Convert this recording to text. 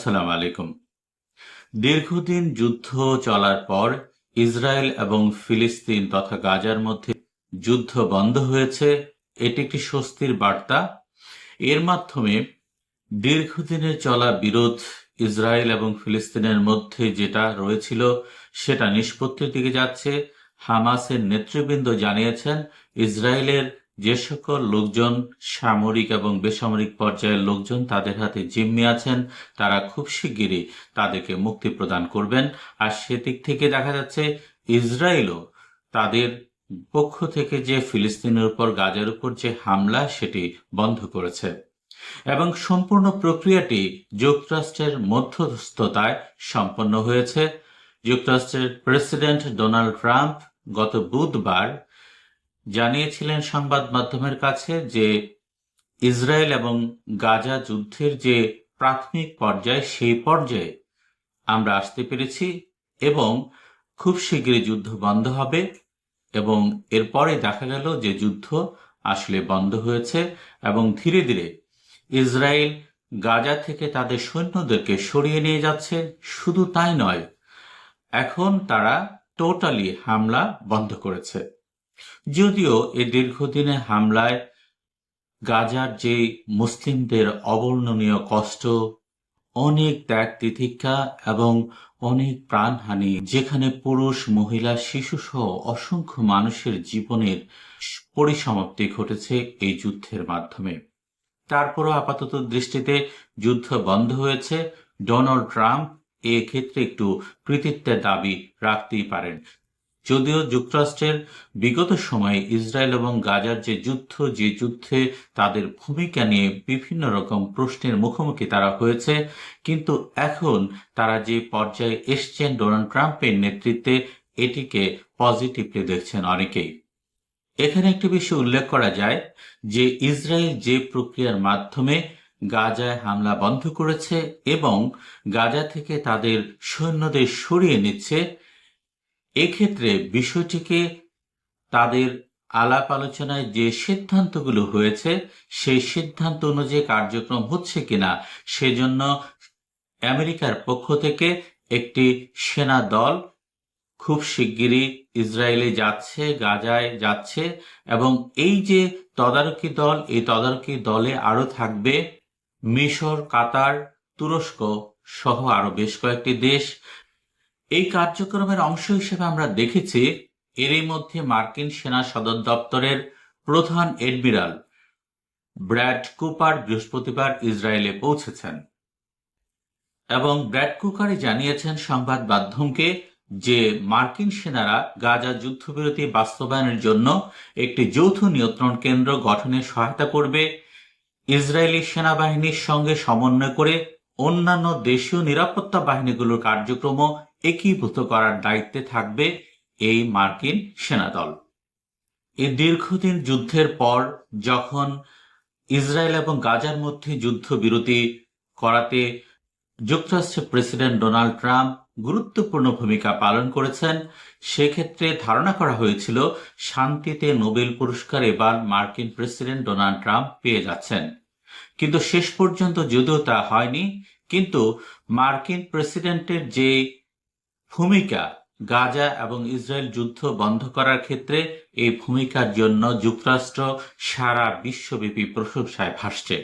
আসসালামু আলাইকুম। দীর্ঘদিন যুদ্ধ চলার পর ইসরায়েল এবং ফিলিস্তিন তথা গাজার মধ্যে যুদ্ধ বন্ধ হয়েছে, এটি একটি স্বস্তির বার্তা। এর মাধ্যমে দীর্ঘদিনের চলা বিরোধ ইসরায়েল এবং ফিলিস্তিনের মধ্যে যেটা রয়েছিল, সেটা নিষ্পত্তির দিকে যাচ্ছে। হামাসের নেতৃবৃন্দ জানিয়েছেন, ইসরায়েলের যে সকল লোকজন সামরিক এবং বেসামরিক পর্যায়ের লোকজন তাদের হাতে জিম্মি আছেন, তারা খুব শিগগিরই তাদেরকে মুক্তি প্রদান করবেন। আর সেদিক থেকে দেখা যাচ্ছে ইসরায়েলও তাদের পক্ষ থেকে যে ফিলিস্তিনের উপর গাজার উপর যে হামলা, সেটি বন্ধ করেছে। এবং সম্পূর্ণ প্রক্রিয়াটি যুক্তরাষ্ট্রের মধ্যস্থতায় সম্পন্ন হয়েছে। যুক্তরাষ্ট্রের প্রেসিডেন্ট ডোনাল্ড ট্রাম্প গত বুধবার জানিয়েছিলেন সংবাদ মাধ্যমের কাছে যে ইসরায়েল এবং গাজা যুদ্ধের যে প্রাথমিক পর্যায়, সেই পর্যায়ে আমরা আসতে পেরেছি এবং খুব শীঘ্রই যুদ্ধ বন্ধ হবে এবং এরপরে দেখা গেল যে যুদ্ধ আসলে বন্ধ হয়েছে এবং ধীরে ধীরে ইসরায়েল গাজা থেকে তাদের সৈন্যদেরকে সরিয়ে নিয়ে যাচ্ছে। শুধু তাই নয়, এখন তারা টোটালি হামলা বন্ধ করেছে। যদিও এই দীর্ঘদিনের হামলায় গাজার যে মুসলিমদের অবর্ণনীয় কষ্ট, অনেক ত্যাগ তিতিক্ষা এবং অনেক প্রাণহানি, যেখানে পুরুষ, মহিলা, শিশু সহ অসংখ্য মানুষের জীবনের পরিসমাপ্তি ঘটেছে এই যুদ্ধের মাধ্যমে। তারপরও আপাতত দৃষ্টিতে যুদ্ধ বন্ধ হয়েছে। ডোনাল্ড ট্রাম্প এক্ষেত্রে একটু কৃতিত্বের দাবি রাখতেই পারেন। যদিও যুক্তরাষ্ট্রের বিগত সময়ে ইসরায়েল এবং গাজার যে যুদ্ধ, যে যুদ্ধে তাদের ভূমিকা নিয়ে বিভিন্ন রকম প্রশ্নের মুখোমুখি তারা হয়েছে, কিন্তু এখন তারা যে পর্যায়ে এসছেন ডোনাল্ড ট্রাম্পের নেতৃত্বে, এটিকে পজিটিভলি দেখছেন অনেকেই। এখানে একটি বিষয় উল্লেখ করা যায় যে ইসরায়েল যে প্রক্রিয়ার মাধ্যমে গাজায় হামলা বন্ধ করেছে এবং গাজা থেকে তাদের সৈন্যদের সরিয়ে নিচ্ছে এক্ষেত্রে বিষয়টিকে তাদের আলাপ আলোচনায় যে সিদ্ধান্তগুলো হয়েছে, সেই সিদ্ধান্ত অনুযায়ী কার্যক্রম হচ্ছে কিনা, সেজন্য আমেরিকার পক্ষ থেকে একটি সেনা দল খুব শিগগিরই ইসরায়েলে যাচ্ছে, গাজায় যাচ্ছে, এবং এই যে তদারকি দল, এই তদারকি দলে আরও থাকবে মিশর, কাতার, তুরস্ক সহ আরও বেশ কয়েকটি দেশ। এই কার্যক্রমের অংশ হিসেবে আমরা দেখেছি, এরই মধ্যে মার্কিন সেনা সদর দপ্তরের প্রধান এডমিরাল ব্র্যাড কুপার বৃহস্পতিবার ইসরায়েলে পৌঁছেছেন এবং ব্র্যাড কুকারই জানিয়েছেন সংবাদ মাধ্যমকে যে মার্কিন সেনারা গাজা যুদ্ধবিরতি বাস্তবায়নের জন্য একটি যৌথ নিয়ন্ত্রণ কেন্দ্র গঠনে সহায়তা করবে। ইসরায়েলি সেনাবাহিনীর সঙ্গে সমন্বয় করে অন্যান্য দেশীয় নিরাপত্তা বাহিনীগুলোর কার্যক্রমও একীভূত করার দায়িত্বে থাকবে এই মার্কিন সেনাদল। এই দীর্ঘদিন যুদ্ধের পর যখন ইসরায়েল এবং গাজার মধ্যে যুদ্ধবিরতি করাতে যুক্তরাষ্ট্রের প্রেসিডেন্ট ডোনাল্ড ট্রাম্প গুরুত্বপূর্ণ ভূমিকা পালন করেছেন, সেক্ষেত্রে ধারণা করা হয়েছিল শান্তিতে নোবেল পুরস্কার এবার মার্কিন প্রেসিডেন্ট ডোনাল্ড ট্রাম্প পেয়ে যাচ্ছেন। কিন্তু শেষ পর্যন্ত যদিও তা হয়নি কিন্তু মার্কিন প্রেসিডেন্টের যে ভূমিকা গাজা এবং ইসরায়েল যুদ্ধ বন্ধ করার ক্ষেত্রে এই ভূমিকার জন্য যুক্তরাষ্ট্র সারা বিশ্বব্যাপী প্রশংসায় ভাসছে।